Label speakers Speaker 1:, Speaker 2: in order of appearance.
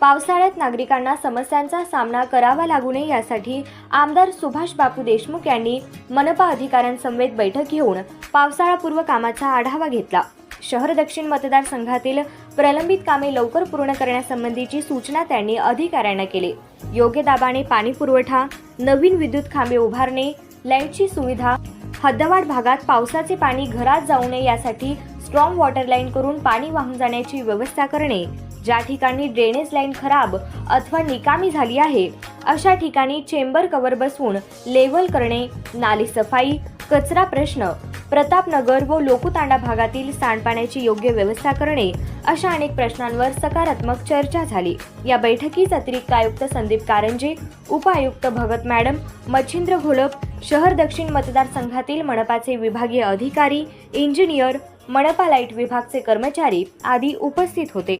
Speaker 1: पावसाळ्यात नागरिकांना समस्यांचा सामना करावा लागू नये यासाठी आमदार सुभाष बापू देशमुख यांनी मनपा अधिकाऱ्यांसमवेत बैठक घेऊन पावसाळापूर्व कामाचा आढावा घेतला. शहर दक्षिण मतदारसंघातील प्रलंबित कामे लवकर पूर्ण करण्यासंबंधीची सूचना त्यांनी अधिकाऱ्यांना केली. योग्य दाबाने पाणी पुरवठा नवीन विद्युत खांबे उभारणे लाईटची सुविधा हद्दवाढ भागात पावसाचे पाणी घरात जाऊ नये यासाठी स्ट्रॉंग वॉटर लाईन करून पाणी वाहून जाण्याची व्यवस्था करणे. ज्या ठिकाणी ड्रेनेज लाईन खराब अथवा निकामी झाली आहे अशा ठिकाणी चेंबर कव्हर बसवून लेव्हल करणे नाली सफाई कचरा प्रश्न प्रतापनगर व लोकुतांडा भागातील सांडपाण्याची योग्य व्यवस्था करणे अशा अनेक प्रश्नांवर सकारात्मक चर्चा झाली. या बैठकीस अतिरिक्त आयुक्त संदीप कारंजे उपायुक्त भगत मॅडम मच्छिंद्र घोलप शहर दक्षिण मतदारसंघातील मनपाचे विभागीय अधिकारी इंजिनियर मनपा लाइट विभागचे कर्मचारी आदी उपस्थित होते.